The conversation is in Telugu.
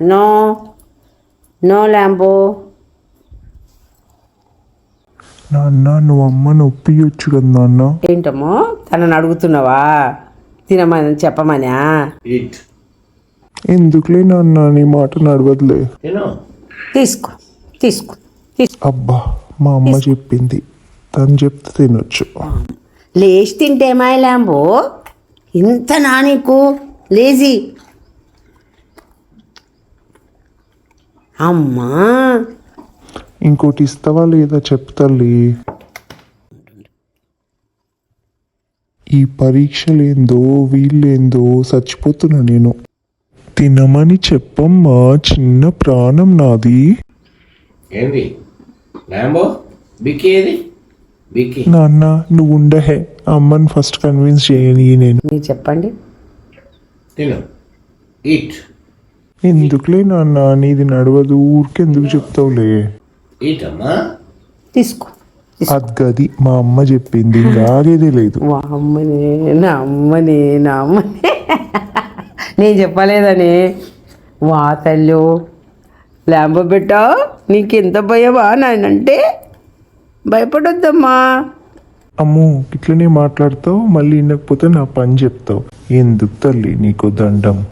నో నో ల్యాంబో నాన్న నువ్వు అమ్మ నొప్పియొచ్చు కదా నాన్న? ఏంటమ్మో తనని అడుగుతున్నావా? తినమని చెప్పమనా? ఈట్ ఎందుకులే నాన్న నీ మాట నడవదులే. తీసుకో తీసుకో తీసుకో. అబ్బా మా అమ్మ చెప్పింది. తను చెప్తే తినొచ్చు. లేచి తింటే మా ల్యాంబో ఇంత నా నీకు? లేజీ. అమ్మా. ఇంకోటి ఇస్తావా లేదా చెప్తల్లి ఈ పరీక్షలేందో వీళ్ళేందో చచ్చిపోతున్నా నేను. తినమని చెప్పమ్మా చిన్న ప్రాణం నాది. ఏంది? ల్యాంబో? బిక్కి ఏది? బిక్కి నాన్న నువ్వు ఉండహే. అమ్మని ఫస్ట్ కన్విన్స్ చేయని నేను. మీరు చెప్పండి. తిను. ఈట్. ఎందుకులే నాన్న? నీది నడవదు. ఊరికెందుకు చెప్తావులే? ఈట్ అమ్మా తీసుకో. అది మా అమ్మ చెప్పింది. ఆగేదే లేదు. మా అమ్మనే నా అమ్మనే నా అమ్మనే. నేను చెప్పలేదని. వా తల్లు. ల్యాంబో బిడ్డ నీకెంత భయమా నాయనంటే? భయపడొద్దమ్మా. అమ్మో ఇట్లనే మాట్లాడతావు మళ్ళీ వినకపోతే నా పని చెప్తావు. ఎందుకు తల్లి నీకు దండం?